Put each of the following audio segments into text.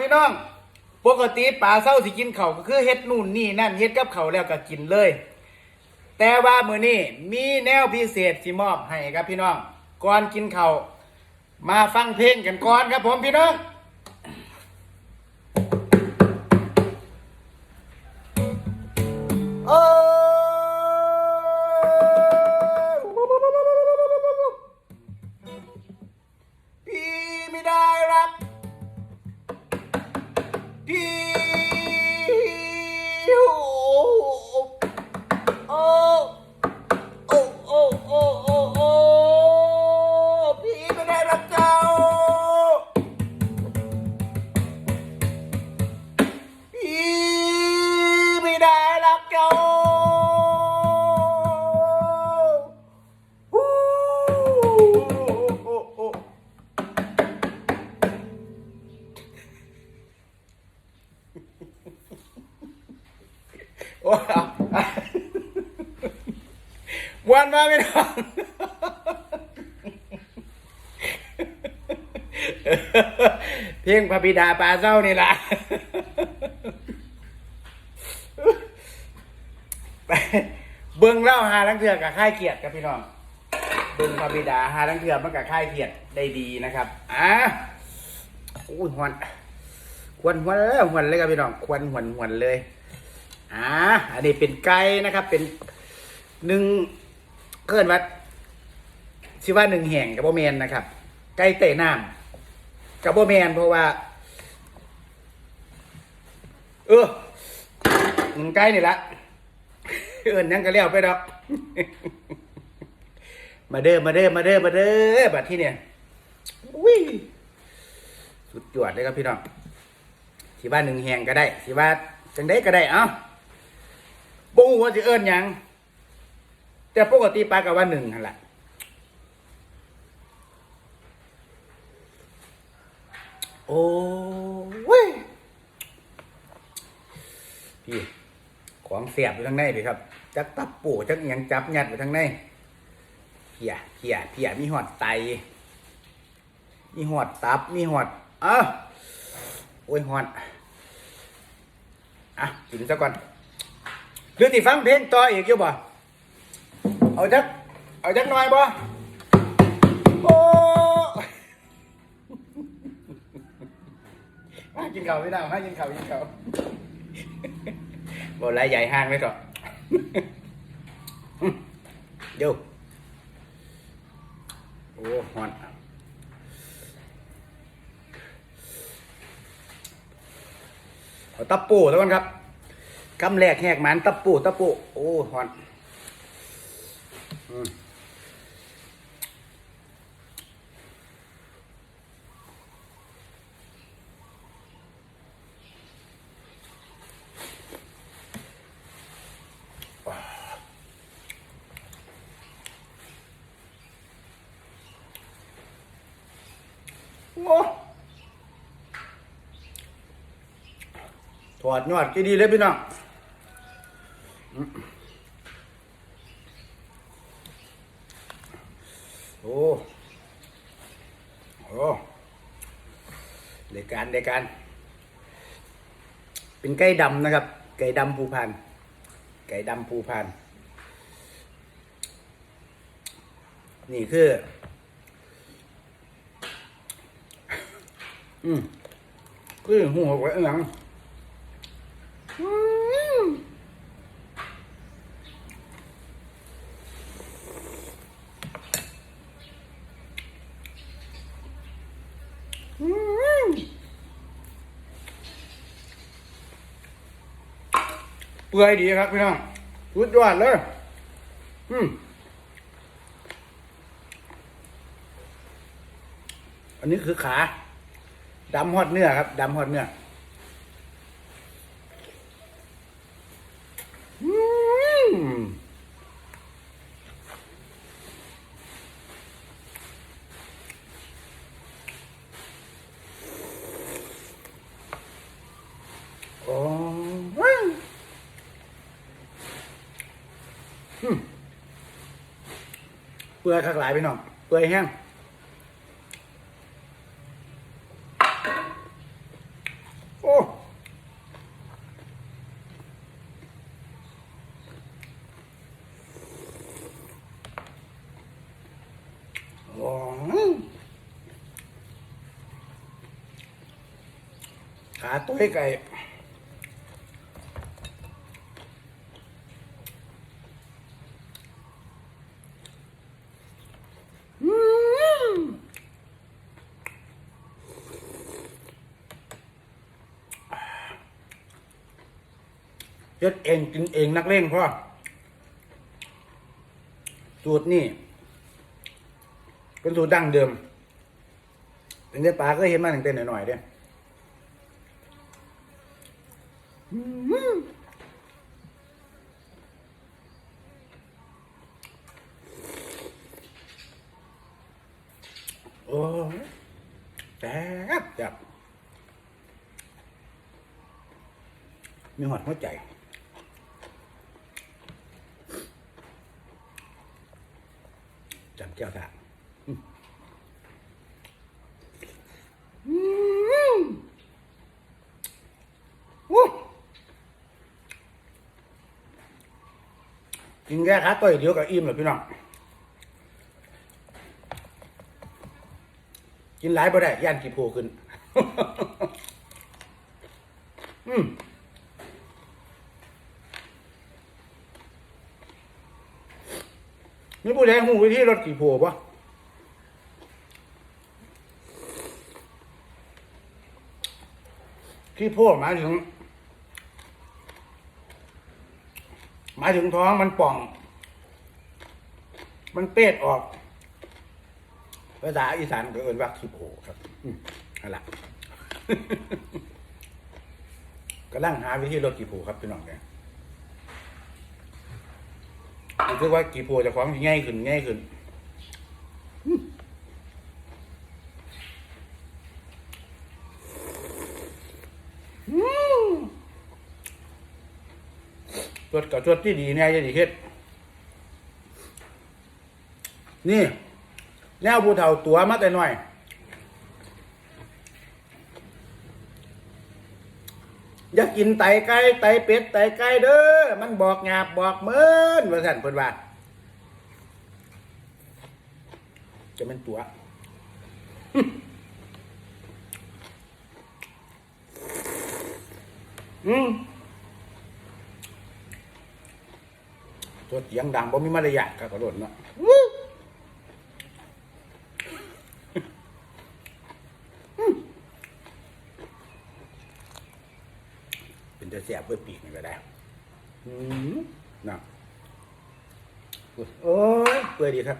พี่น้อง ปกติปลาเศร้าสิกินเขาก็คือเฮ็ดนู่นนี่นั่นเฮ็ดกับเขาแล้วก็กินเลย แต่ว่ามือนี้มีแนวพิเศษที่มอบให้ครับพี่น้อง ก่อนกินเขามาฟังเพลงกันก่อนครับผมพี่น้อง มาไม่ได้เพลงพระบิดาปลาเศร้านี่ละไปเบิ้งเล่าหาลังเถือกับค่ายเกียรติครับพี่น้องเบิ้งพระบิดาหาลังเถือมันกับค่ายเกียรติได้ดีนะครับอะโอ้ยหวนควนหวนเลยหวนเลยครับพี่น้องควนหวนหวนเลยอ่าอันนี้เป็นไก่นะครับเป็นหนึ่ง เคลื่อนวัดชื่อว่าหนึ่งแห่งกับโบแมนนะครับ ไก่เตะน้ำกับโบแมนเพราะว่า เออหนึ่งไก่นี่ละเอินยังก็เลี้ยวไปดอกมาเด้อมาเด้อมาเด้อมาเด้อบัดที่เนี่ยวิสุดยอดเลยครับพี่น้องสิว่าหนึ่งแห่งก็ได้สิว่าจังได้ก็ได้เอ้าบ่ฮู้ว่าสิเอินยัง แต่ปกติปลากับว่าหนึ่งหั่นล่ะโอ้เว้ยพี่ของเสียบอยู่ทางในพี่ครับ จักตับปูจักยังจับยัดอยู่ทางในเพียเพียเพียมีหอดไต มีหอดตับ มีหอด เอ้าโอ้ยหอด อะกินซะก่อนหรือที่ฟังเพลงต่ออีกอยู่บ่ เอาจัก เอาจักหน่อยบ่โอ้มากินข้าวพี่น้องมากินข้าวกินข้าวบ่ไรใหญ่ห้างเลยต่อเดี๋ยวโอ้ฮอนเอาตับปูแล้วกันครับคำแรกแหกหมันตะปูตะปูโอ้หอน ถอดยอดกี่ดีเลยพี่น้อง อ้โอเดยการเดยการ เป็นไก่ดำนะครับ ไก่ดำภูพาน ไก่ดำภูพาน นี่คือ อืมคือหัวไว้หลัง อืม เปื่อยดีครับพี่น้องสุดยอดเลยอืมอันนี้คือขาดำฮอดเนื้อครับดำฮอดเนื้อ เปลือยคักหลายพี่น้องเปลือยแห้งโอ้ขาตุ้ยไก่ เฮ็ดเองกินเองนักเลงพ่อสูตรนี่เป็นสูตรดั้งเดิมเป็นแต่ปลาก็เห็นมาตั้งแต่หน่อยๆเด้โอ้แซ่บจับมีหอดหัวใจ จำเจ้าตาอู้กินแค่ขาต่อยเดียวกับอิ่มเลยพี่น้อง กินหลายบ่ได้ย่านกี่โพขึ้น อืม มีผู้ใดหูวิธีรถกี่โพปะที่โพหมายถึง หมายถึงท้องมันป่อง มันเปดออกภาษาอีสานก็เอิ้นว่าขี้โพครับอืมนั่นแหละกำลังหาวิธีลดกี่โพครับพี่น้องเนี่ คือว่ากีโพจะฟ้องง่ายขึ้นง่ายขึ้นอืมอืมตรวจกับตรวจที่ดีเนี่ยจะดีเฮ็ดนี่แนวผู้เฒ่าตัวมาแต่น้อย อยากกินไตไก่ไตเป็ดไตไก่เด้อมันบอกหยาบบอกเมินว่าสั่นเพิ่นว่าจะเป็นตัวอืมตัวเสียงดังบ่มีมารยาทครับกระโดดเนาะเป็น จะแสบเพื่อปีกนี่ก็ได้อืมนะโอ้ยเปื่อยดีครับ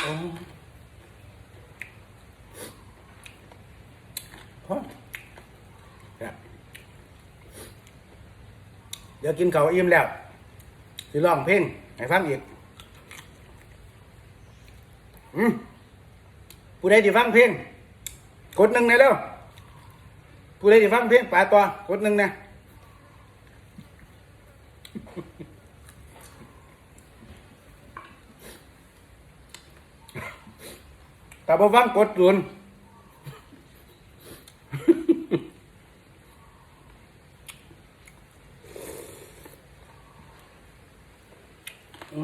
โอ้พอครับ เดี๋ยวกินเขาอิ่มแล้วสิร้องเพลงให้ฟังอีกอืมผู้ใดที่ฟังเพลงกดหนึ่งนะเร็วผู้ใดที่ฟังเพลงป่าตัวกดหนึ่งนะแต่บ่ฟังกดศูนย์อืมอืม ปุ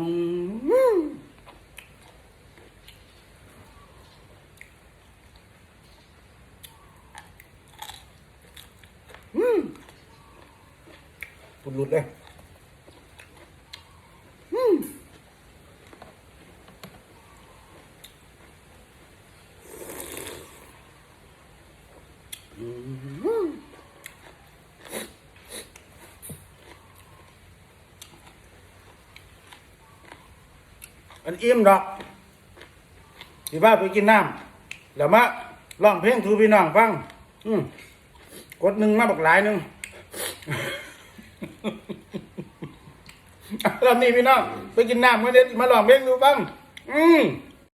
ดหลุดเลยอืม อันอิ่มดอกสิพาไปกินน้ำแล้วมาร้องเพลงทูพี่น้องฟัง อืมกดหนึ่งมาบอกหลายหนึ่งรอบนี้พี่น้องไปกินน้ำมาเด็ดมาลองเพลงดูบ้าง อืม